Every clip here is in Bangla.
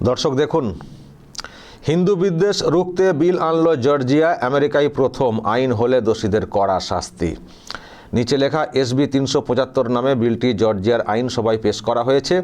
দর্শক দেখুন, হিন্দু বিদ্বেষ রুখতে বিল আনলো জর্জিয়া আমেরিকায় প্রথম আইন হলে দোষীদের কড়া শাস্তি। নিচে লেখা, এসবি তিনশো পঁচাত্তর নামে বিলটি জর্জিয়ার আইনসভায় পেশ করা হয়েছে।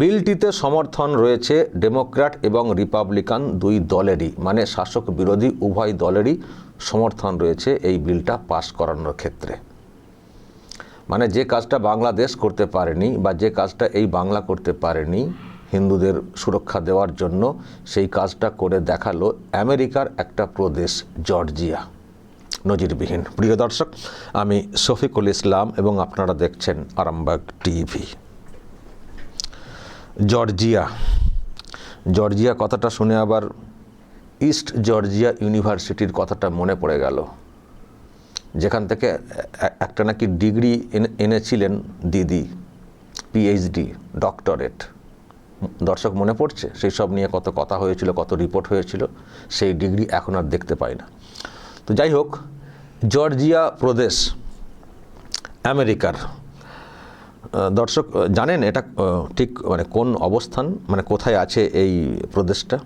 বিলটিতে সমর্থন রয়েছে ডেমোক্র্যাট এবং রিপাবলিকান দুই দলেরই মানে শাসক বিরোধী উভয় দলেরই সমর্থন রয়েছে এই বিলটা পাশ করানোর ক্ষেত্রে। মানে যে কাজটা বাংলাদেশ করতে পারেনি বা যে কাজটা এই বাংলা করতে পারেনি হিন্দুদের সুরক্ষা দেওয়ার জন্য সেই কাজটা করে দেখাল আমেরিকার একটা প্রদেশ, জর্জিয়া। নজিরবিহীন। প্রিয় দর্শক, আমি শফিকুল ইসলাম এবং আপনারা দেখছেন আরামবাগ টিভি। জর্জিয়া। জর্জিয়া কথাটা শুনে আবার ইস্ট জর্জিয়া ইউনিভার্সিটির কথাটা মনে পড়ে গেল। যেখান থেকে একটা নাকি ডিগ্রি এনে- এনেছিলেন দিদি, পিএইচডি, ডক্টরেট। দর্শক মনে পড়ছে? সেই সব নিয়ে কত কথা হয়েছিল, কত রিপোর্ট হয়েছিল, সেই ডিগ্রি এখন আর দেখতে পাই না। তো যাই হোক, জর্জিয়া প্রদেশ, আমেরিকার দর্শক জানেন এটা ঠিক মানে কোন অবস্থান মানে কোথায় আছে এই প্রদেশটা?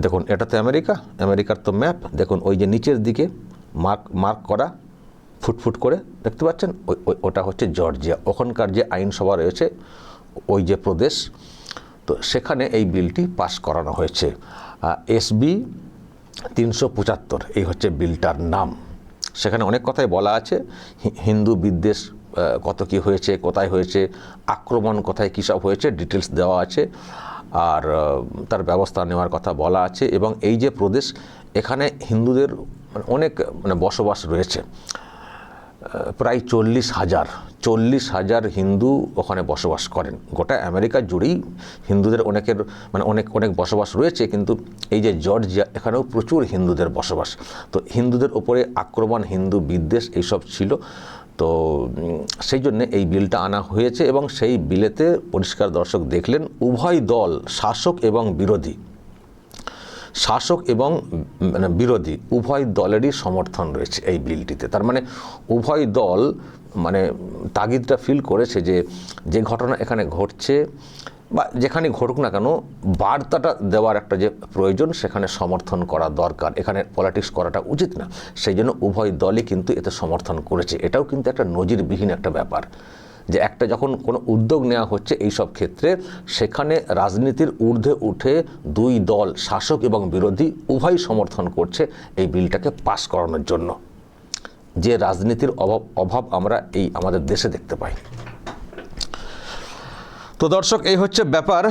দেখুন, এটাতে আমেরিকা, আমেরিকার তো ম্যাপ। দেখুন, ওই যে নিচের দিকে মার্ক মার্ক করা, ফুটফুট করে, দেখতে পাচ্ছেন? ওই- ওটা হচ্ছে জর্জিয়া। ওখানকার যে আইনসভা রয়েছে ওই যে প্রদেশ, তো সেখানে এই বিলটি পাস করানো হয়েছে। এসবি তিনশো পঁচাত্তর, এই হচ্ছে বিলটার নাম। সেখানে অনেক কথাই বলা আছে হিন্দু বিদ্বেষ কত কি হয়েছে, কোথায় হয়েছে, আক্রমণ কোথায়, কী সব হয়েছে ডিটেলস দেওয়া আছে। আর তার ব্যবস্থা নেওয়ার কথা বলা আছে। এবং এই যে প্রদেশ, এখানে হিন্দুদের অনেক মানে বসবাস রয়েছে। প্রায় চল্লিশ হাজার চল্লিশ হাজার হিন্দু ওখানে বসবাস করেন। গোটা আমেরিকা জুড়েই হিন্দুদের অনেকের মানে অনেক অনেক বসবাস রয়েছে, কিন্তু এই যে জর্জিয়া, এখানেও প্রচুর হিন্দুদের বসবাস। তো হিন্দুদের ওপরে আক্রমণ, হিন্দু বিদ্বেষ এইসব ছিল। তো সেই জন্যে এই বিলটা আনা হয়েছে এবং সেই বিলেতে পরিষ্কার দর্শক দেখলেন, উভয় দল শাসক এবং বিরোধী। শাসক এবং মানে বিরোধী উভয় দলেরই সমর্থন রয়েছে এই বিলটিতে। তার মানে উভয় দল মানে তাগিদটা ফিল করেছে যে যে ঘটনা এখানে ঘটছে বা যেখানে ঘটুক না কেন, বার্তাটা দেওয়ার একটা যে প্রয়োজন, সেখানে সমর্থন করা দরকার। এখানে পলিটিক্স করাটা উচিত না। সেই জন্য উভয় দলই কিন্তু এতে সমর্থন করেছে। এটাও কিন্তু একটা নজিরবিহীন একটা ব্যাপার। যে একটা যখন কোনো উদ্যোগ নেওয়া হচ্ছে এই সব ক্ষেত্রে, সেখানে রাজনীতির ঊর্ধ্বে উঠে দুই দল, শাসক এবং বিরোধী, উভয় সমর্থন করছে এই বিলটাকে পাশ করানোর জন্য। যে রাজনীতির অভাব অভাব আমরা এই আমাদের দেশে দেখতে পাই। তো দর্শক, এই হচ্ছে ব্যাপার।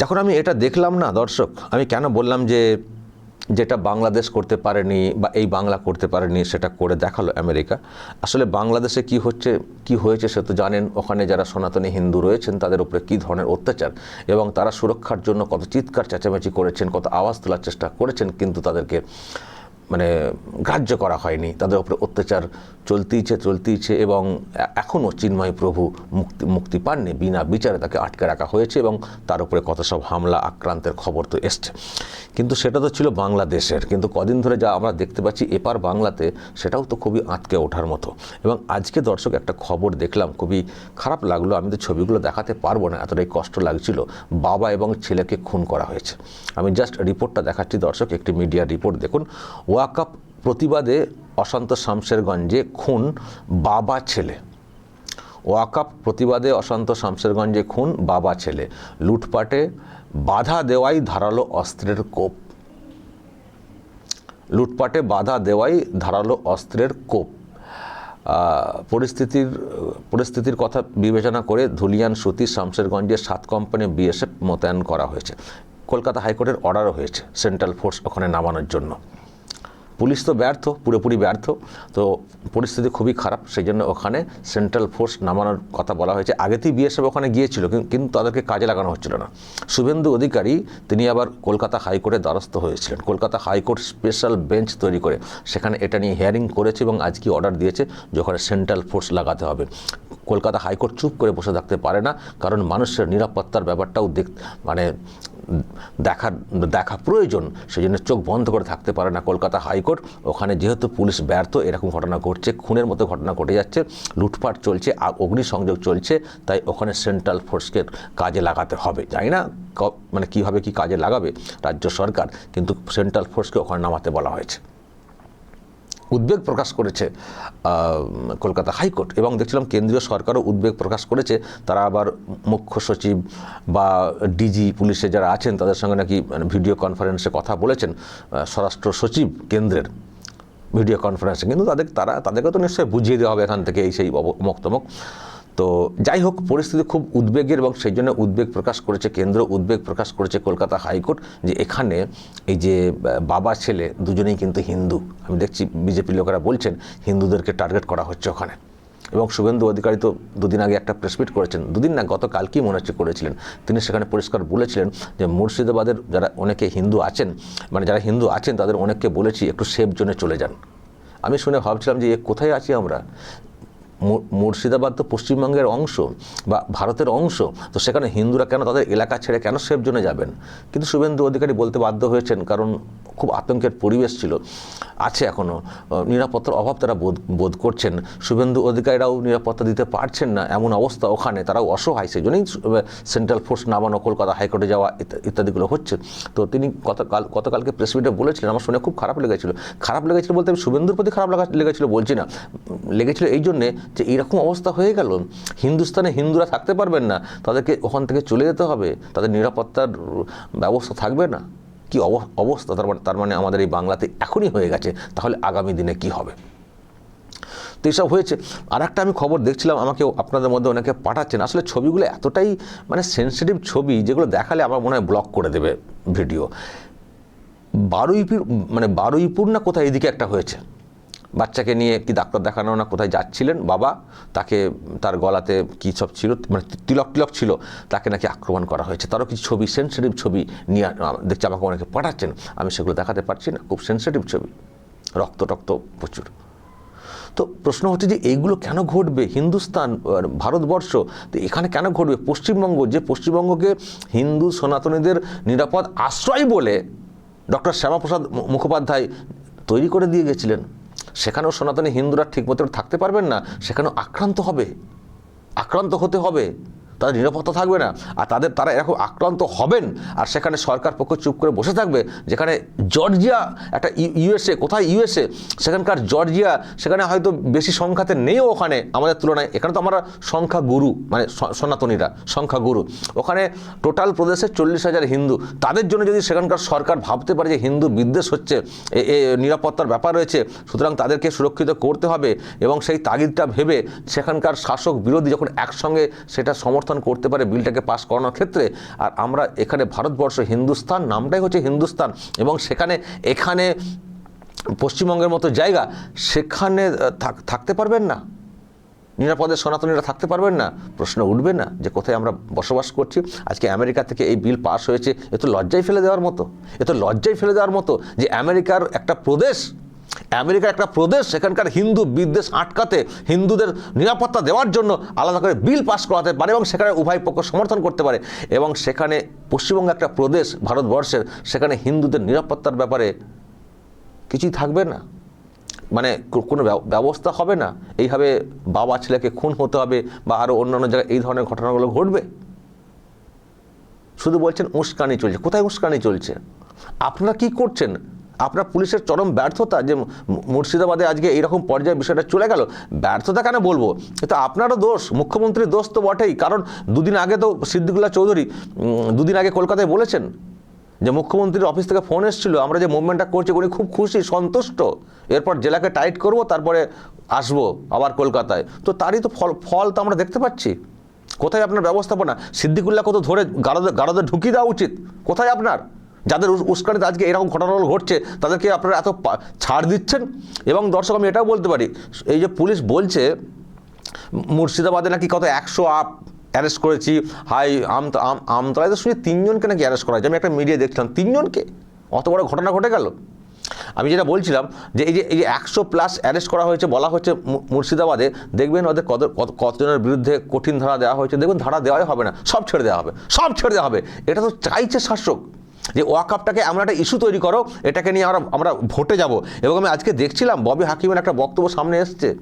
যখন আমি এটা দেখলাম না দর্শক, আমি কেন বললাম যে যেটা বাংলাদেশ করতে পারেনি বা এই বাংলা করতে পারেনি সেটা করে দেখাল আমেরিকা। আসলে বাংলাদেশে কি হচ্ছে, কি হয়েছে সে তো জানেন, ওখানে যারা সনাতনী হিন্দু রয়েছেন তাদের উপরে কী ধরনের অত্যাচার এবং তারা সুরক্ষার জন্য কত চিৎকার চেঁচামেচি করেছেন, কত আওয়াজ তোলার চেষ্টা করেছেন, কিন্তু তাদেরকে মানে গ্রাহ্য করা হয়নি। তাদের উপরে অত্যাচার চলতেইছে চলতেইছে এবং এখনও চিন্ময় প্রভু মুক্তি মুক্তি পাননি, বিনা বিচারে তাকে আটকে রাখা হয়েছে এবং তার উপরে কত সব হামলা, আক্রান্তের খবর তো এসছে। কিন্তু সেটা তো ছিল বাংলাদেশের। কিন্তু কদিন ধরে যা আমরা দেখতে পাচ্ছি, এপার বাংলাতে সেটাও তো খুবই আঁতকে ওঠার মতো। এবং আজকে দর্শক একটা খবর দেখলাম, খুবই খারাপ লাগল। আমি তো ছবিগুলো দেখাতে পারব না, এতটাই কষ্ট লাগছিল। বাবা এবং ছেলেকে খুন করা হয়েছে। আমি জাস্ট রিপোর্টটা দেখাচ্ছি দর্শক, একটি মিডিয়া রিপোর্ট দেখুন। ওয়াকাপ প্রতিবাদে অশান্ত শামশেরগঞ্জে খুন বাবা ছেলে। ওয়াকাপ প্রতিবাদে অশান্ত শামশেরগঞ্জে খুন বাবা ছেলে। লুটপাটে বাধা দেওয়াই ধারালো অস্ত্রের কোপ। লুটপাটে বাধা দেওয়াই ধারালো অস্ত্রের কোপ। পরিস্থিতির পরিস্থিতির কথা বিবেচনা করে ধুলিয়ান সুতি শামশেরগঞ্জে সাত কোম্পানি বিএসএফ মোতায়েন করা হয়েছে। কলকাতা হাইকোর্টের অর্ডারও হয়েছে। সেন্ট্রাল ফোর্স ওখানে নামানোর জন্য। পুলিশ তো ব্যর্থ, পুরোপুরি ব্যর্থ। তো পরিস্থিতি খুবই খারাপ সেই জন্য ওখানে সেন্ট্রাল ফোর্স নামানোর কথা বলা হয়েছে। আগেতেই বিএসএফ ওখানে গিয়েছিল কিন্তু তাদেরকে কাজে লাগানো হচ্ছিল না। শুভেন্দু অধিকারী, তিনি আবার কলকাতা হাইকোর্টের দ্বারস্থ হয়েছিলেন। কলকাতা হাইকোর্ট স্পেশাল বেঞ্চ তৈরি করে সেখানে এটা নিয়ে হিয়ারিং করেছে এবং আজকে অর্ডার দিয়েছে যে ওখানে সেন্ট্রাল ফোর্স লাগাতে হবে। কলকাতা হাইকোর্ট চুপ করে বসে থাকতে পারে না, কারণ মানুষের নিরাপত্তার ব্যাপারটাও দেখ মানে দেখা দেখা প্রয়োজন সেই জন্য চোখ বন্ধ করে থাকতে পারে না কলকাতা হাইকোর্ট। ওখানে যেহেতু পুলিশ ব্যর্থ, এরকম ঘটনা ঘটছে, খুনের মতো ঘটনা ঘটে যাচ্ছে, লুটপাট চলছে অগ্নিসংযোগ চলছে, তাই ওখানে সেন্ট্রাল ফোর্সকে কাজে লাগাতে হবে। জানি না মানে কীভাবে কি কাজে লাগাবে রাজ্য সরকার, কিন্তু সেন্ট্রাল ফোর্সকে ওখানে নামাতে বলা হয়েছে। উদ্বেগ প্রকাশ করেছে কলকাতা হাইকোর্ট। এবং দেখছিলাম কেন্দ্রীয় সরকারও উদ্বেগ প্রকাশ করেছে, তারা আবার মুখ্য সচিব বা ডিজি পুলিশে যারা আছেন, তাদের সঙ্গে নাকি মানে ভিডিও কনফারেন্সে কথা বলেছেন স্বরাষ্ট্র সচিব কেন্দ্রের ভিডিও কনফারেন্সে কিন্তু তাদের, তারা, তাদেরকে তো নিশ্চয়ই বুঝিয়ে দেওয়া হবে এখান থেকে এই সেই মক্তমক তো যাই হোক, পরিস্থিতি খুব উদ্বেগের এবং সেই জন্য উদ্বেগ প্রকাশ করেছে কেন্দ্র, উদ্বেগ প্রকাশ করেছে কলকাতা হাইকোর্ট যে এখানে এই যে বাবা, ছেলে দুজনেই কিন্তু হিন্দু। আমি দেখছি বিজেপি লোকেরা বলছেন হিন্দুদেরকে টার্গেট করা হচ্ছে ওখানে। এবং শুভেন্দু অধিকারী তো দুদিন আগে একটা প্রেসমিট করেছেন। দুদিন না গতকালকেই মনে হচ্ছে করেছিলেন? তিনি সেখানে পরিষ্কার বলেছিলেন যে মুর্শিদাবাদের যারা অনেকে হিন্দু আছেন মানে যারা হিন্দু আছেন তাদের অনেককে বলেছি একটু সেফ জোনে চলে যান। আমি শুনে ভাবছিলাম যে এ কোথায় আছি আমরা? মুর্শিদাবাদ তো পশ্চিমবঙ্গের অংশ বা ভারতের অংশ, তো সেখানে হিন্দুরা কেন তাদের এলাকা ছেড়ে কেন সেফ জোনে যাবেন? কিন্তু শুভেন্দু অধিকারী বলতে বাধ্য হয়েছেন, কারণ খুব আতঙ্কের পরিবেশ ছিল, আছে এখনও নিরাপত্তার অভাব তারা বোধ বোধ করছেন। শুভেন্দু অধিকারীরাও নিরাপত্তা দিতে পারছেন না, এমন অবস্থা ওখানে, তারাও অসহায়, সেই জন্যই সেন্ট্রাল ফোর্স নামানো, কলকাতা হাইকোর্টে যাওয়া ইত্যাদিগুলো হচ্ছে। তো তিনি গতকাল গতকালকে প্রেস মিটে বলেছিলেন, আমার শুনে খুব খারাপ লেগেছিল। খারাপ লেগেছিল বলতে আমি শুভেন্দুর প্রতি খারাপ লাগা, লেগেছিল, বলছি না। লেগেছিল এই জন্যে যে এইরকম অবস্থা হয়ে গেল, হিন্দুস্তানে হিন্দুরা থাকতে পারবেন না, তাদেরকে ওখান থেকে চলে যেতে হবে, তাদের নিরাপত্তার ব্যবস্থা থাকবে না। কি অব- অবস্থা? তার মানে তার মানে আমাদের এই বাংলাতে এখনই হয়ে গেছে, তাহলে আগামী দিনে কি হবে? তো এইসব হয়েছে। আর একটা আমি খবর দেখছিলাম আমাকে আপনাদের মধ্যে অনেকে পাঠাচ্ছেন, আসলে ছবিগুলো এতটাই মানে সেন্সিটিভ ছবি, যেগুলো দেখালে আমার মনে হয় ব্লক করে দেবে ভিডিও বারুইপুর মানে বারুইপুর না কোথায়, এদিকে একটা হয়েছে। বাচ্চাকে নিয়ে কি ডাক্তার দেখানো না কোথায় যাচ্ছিলেন? বাবা তাকে তার গলাতে কী সব ছিল? মানে তিলক টিলক ছিল। তাকে নাকি আক্রমণ করা হয়েছে। তারও কিছু ছবি সেন্সিটিভ ছবি নিয়ে দেখছি আমাকে অনেকে পাঠাচ্ছেন। আমি সেগুলো দেখাতে পারছি না। খুব সেন্সিটিভ ছবি। রক্ত টক্ত প্রচুর। তো প্রশ্ন হচ্ছে যে এইগুলো কেন ঘটবে? হিন্দুস্তান ভারতবর্ষ, তো এখানে কেন ঘটবে? পশ্চিমবঙ্গ, যে পশ্চিমবঙ্গকে হিন্দু সনাতনীদের নিরাপদ আশ্রয় বলে ডক্টর শ্যামাপ্রসাদ মুখোপাধ্যায় তৈরি করে দিয়ে গেছিলেন। সেখানেও সনাতনী হিন্দুরা ঠিকমতো থাকতে পারবেন না সেখানেও আক্রান্ত হবে। আক্রান্ত হতে হবে। তাদের নিরাপত্তা থাকবে না। আর তাদের, তারা এরকম আক্রান্ত হবেন, আর সেখানে সরকার পক্ষ চুপ করে বসে থাকবে, যেখানে জর্জিয়া একটা ইউএসএ, কোথায় ইউএসএ? সেখানকার জর্জিয়া, সেখানে হয়তো বেশি সংখ্যাতে নেই ওখানে, আমাদের তুলনায়। এখানে তো আমরা সংখ্যা গুরু মানে সনাতনীরা সংখ্যা গুরু ওখানে টোটাল প্রদেশে চল্লিশ হাজার হিন্দু। তাদের জন্য যদি সেখানকার সরকার ভাবতে পারে যে হিন্দু বিদ্বেষ হচ্ছে এ, নিরাপত্তার ব্যাপার রয়েছে, সুতরাং তাদেরকে সুরক্ষিত করতে হবে, এবং সেই তাগিদটা ভেবে সেখানকার শাসক বিরোধী যখন একসঙ্গে সেটা সমর্থন করতে পারে বিলটাকে পাস করানোর ক্ষেত্রে। আর আমরা এখানে ভারতবর্ষ হিন্দুস্তান, নামটাই হচ্ছে হিন্দুস্তান এবং সেখানে, এখানে পশ্চিমবঙ্গের মতো জায়গা, সেখানে থাক- থাকতে পারবেন না? নিরাপদে সনাতনীরা থাকতে পারবেন না? প্রশ্ন উঠবে না যে কোথায় আমরা বসবাস করছি? আজকে আমেরিকা থেকে এই বিল পাস হয়েছে, এ তো লজ্জায় ফেলে দেওয়ার মতো। এ তো লজ্জায় ফেলে দেওয়ার মতো যে আমেরিকার একটা প্রদেশ আমেরিকার একটা প্রদেশ, সেখানকার হিন্দু বিদ্বেষ আটকাতে হিন্দুদের নিরাপত্তা দেওয়ার জন্য আলাদা করে বিল পাস করাতে পারে এবং সেখানে উভয় পক্ষ সমর্থন করতে পারে। এবং সেখানে পশ্চিমবঙ্গ একটা প্রদেশ ভারতবর্ষের, সেখানে হিন্দুদের নিরাপত্তার ব্যাপারে কিছুই থাকবে না। মানে কোনো ব্যবস্থা হবে না। এইভাবে বাবা ছেলেকে খুন হতে হবে বা আরও অন্যান্য জায়গায় এই ধরনের ঘটনাগুলো ঘটবে। শুধু বলছেন উস্কানি চলছে। কোথায় উস্কানি চলছে? আপনারা কি করছেন? আপনার পুলিশের চরম ব্যর্থতা যে মুর্শিদাবাদে আজকে এইরকম পর্যায়ে বিষয়টা চলে গেল, ব্যর্থতা কেন বলব? এটা আপনারও দোষ, মুখ্যমন্ত্রীর দোষ তো বটেই, কারণ দুদিন আগে তো সিদ্দিকুল্লাহ চৌধুরী দুদিন আগে কলকাতায় বলেছেন যে মুখ্যমন্ত্রীর অফিস থেকে ফোন এসেছিল, আমরা যে মুভমেন্টটা করছি উনি খুব খুশি, সন্তুষ্ট। এরপর জেলাকে টাইট করব, তারপরে আসব আবার কলকাতায়। তো তারই তো ফল ফল তো আমরা দেখতে পাচ্ছি। কোথায় আপনার ব্যবস্থাপনা? সিদ্দিকুল্লাহ কত ধরে গারদে গারদে ঢুকিয়ে দেওয়া উচিত। কোথায় আপনার? যাদের উস্কানিতে আজকে এরকম ঘটনাগুলো ঘটছে, তাদেরকে আপনারা এত ছাড় দিচ্ছেন? এবং দর্শক, আমি এটাও বলতে পারি, এই যে পুলিশ বলছে, মুর্শিদাবাদে নাকি কত একশো আপ অ্যারেস্ট করেছি, হাই, আম, আম- আমতলায় তো শুনে তিনজনকে নাকি অ্যারেস্ট করা হয়েছে, আমি একটা মিডিয়া দেখছিলাম, তিনজনকে? অত বড় ঘটনা ঘটে গেল? আমি যেটা বলছিলাম যে এই যে এই যে একশো প্লাস অ্যারেস্ট করা হয়েছে, বলা হচ্ছে মুর্শিদাবাদে, দেখবেন ওদের কত- কতজনের বিরুদ্ধে কঠিন ধারা দেওয়া হয়েছে, দেখবেন ধারা দেওয়াই হবে না, সব ছেড়ে দেওয়া হবে, সব ছেড়ে দেওয়া হবে, এটা তো চাইছে শাসক। যে ওয়াকাপটাকে এমন একটা ইস্যু তৈরি করো, এটাকে নিয়ে আমরা আমরা ভোটে যাব। এবং আমি আজকে দেখছিলাম, ববি হাকিমের একটা বক্তব্য সামনে এসছে।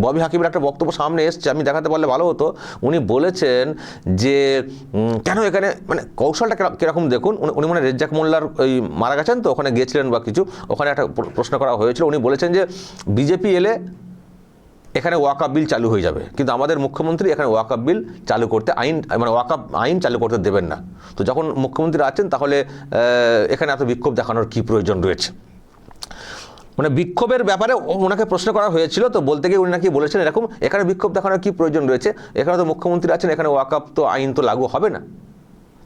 ববি হাকিমের একটা বক্তব্য সামনে এসছে, আমি দেখাতে পারলে ভালো হতো। উনি বলেছেন যে কেন এখানে মানে কৌশলটা কেরা- কীরকম দেখুন, উনি- মানে রেজ্জাক মোল্লার ওই মারা গেছেন তো, ওখানে গিয়েছিলেন বা কিছু, ওখানে একটা প্র- প্রশ্ন করা হয়েছিল। উনি বলেছেন যে, বিজেপি এলে এখানে ওয়াকাপ বিল চালু হয়ে যাবে। কিন্তু আমাদের মুখ্যমন্ত্রী এখানে ওয়াকাপ বিল চালু করতে আইন মানে ওয়াকাপ আইন চালু করতে দেবেন না। তো যখন মুখ্যমন্ত্রী আছেন, তাহলে এখানে এত বিক্ষোভ দেখানোর কী প্রয়োজন রয়েছে? মানে বিক্ষোভের ব্যাপারে ওনাকে প্রশ্ন করা হয়েছিল, তো বলতে গিয়ে উনি নাকি বলেছেন এরকম, এখানে বিক্ষোভ দেখানোর কী প্রয়োজন রয়েছে? এখানে তো মুখ্যমন্ত্রী আছেন, এখানে ওয়াকাপ তো আইন তো লাগু হবে না।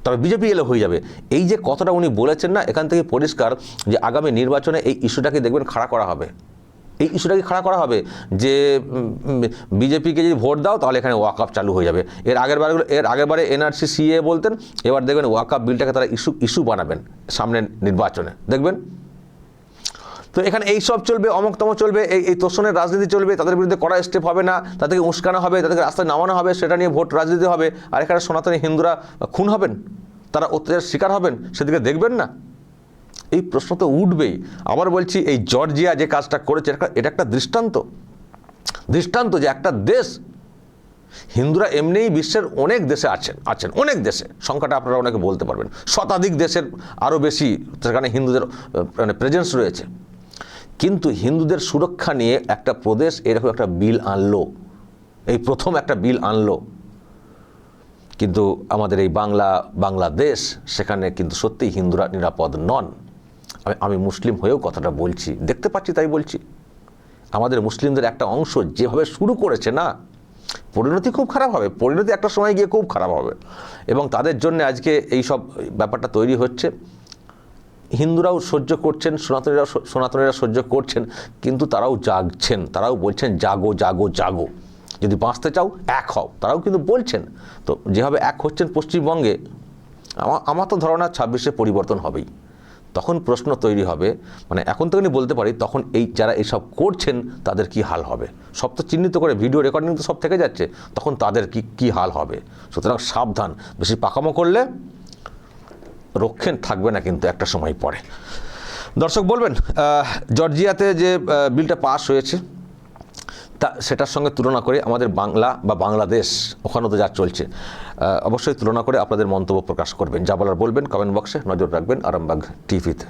তবে বিজেপি এলে হয়ে যাবে। এই যে কথাটা উনি বলেছেন না, এখান থেকে পরিষ্কার যে আগামী নির্বাচনে এই ইস্যুটাকে দেখবেন খাড়া করা হবে। এই ইস্যুটাকে খাড়া করা হবে যে বিজেপিকে যদি ভোট দাও তাহলে এখানে ওয়াকআপ চালু হয়ে যাবে। এর আগের বারগুলো, এর আগের বারে এনআরসি সিএ বলতেন, এবার দেখবেন ওয়াকআপ বিলটাকে তারা ইস্যু ইস্যু বানাবেন সামনের নির্বাচনে। দেখবেন? তো এখানে এই সব চলবে, অমকতম চলবে, এই এই তোষণের রাজনীতি চলবে, তাদের বিরুদ্ধে কড়া স্টেপ হবে না তাদেরকে উস্কানো হবে তাদেরকে রাস্তায় নামানো হবে, সেটা নিয়ে ভোট রাজনীতি হবে। আর এখানে সনাতনী হিন্দুরা খুন হবেন? তারা অত্যাচার শিকার হবেন? সেদিকে দেখবেন না? এই প্রশ্ন তো উঠবেই। আবার বলছি, এই জর্জিয়া যে কাজটা করেছে, এটা একটা- দৃষ্টান্ত। দৃষ্টান্ত যে একটা দেশ। হিন্দুরা এমনিই বিশ্বের অনেক দেশে আছেন আছেন, অনেক দেশে। সংখ্যাটা আপনারা অনেকে বলতে পারবেন। শতাধিক দেশের আরও বেশি, সেখানে হিন্দুদের মানে প্রেজেন্স রয়েছে। কিন্তু হিন্দুদের সুরক্ষা নিয়ে একটা প্রদেশ, এরকম একটা বিল আনলো। এই প্রথম একটা বিল আনলো। কিন্তু আমাদের এই বাংলা, বাংলাদেশ, সেখানে কিন্তু সত্যিই হিন্দুরা নিরাপদ নন। আমি মুসলিম হয়েও কথাটা বলছি, দেখতে পাচ্ছি তাই বলছি। আমাদের মুসলিমদের একটা অংশ যেভাবে শুরু করেছে না, পরিণতি খুব খারাপ হবে, পরিণতি একটা সময় গিয়ে খুব খারাপ হবে। এবং তাদের জন্য আজকে এই সব ব্যাপারটা তৈরি হচ্ছে। হিন্দুরাও সহ্য করছেন সনাতনীরা সনাতনীরা সহ্য করছেন, কিন্তু তারাও জাগছেন, তারাও বলছেন, জাগো জাগো জাগো। যদি বাঁচতে চাও, এক হও, তারাও কিন্তু বলছেন। তো যেভাবে এক হচ্ছেন পশ্চিমবঙ্গে আমার আমার তো ধারণা ছাব্বিশে পরিবর্তন হবেই। তখন প্রশ্ন তৈরি হবে মানে এখন তো বলতে পারি, তখন এই যারা এইসব করছেন, তাদের কি হাল হবে? সব তো চিহ্নিত করে ভিডিও রেকর্ডিং তো সব থেকে যাচ্ছে, তখন তাদের কি কি হাল হবে? সুতরাং সাবধান, বেশি পাকামো করলে রক্ষণ থাকবে না কিন্তু একটা সময় পরে। দর্শক বলবেন জর্জিয়াতে যে বিলটা পাস হয়েছে তা, সেটার সঙ্গে তুলনা করে আমাদের বাংলা বা বাংলাদেশ ওখানেও তো যা চলছে অবশ্যই তুলনা করে আপনাদের মন্তব্য প্রকাশ করবেন। যা বলার বলবেন কমেন্ট বক্সে নজর রাখবেন আরামবাগ টিভিতে।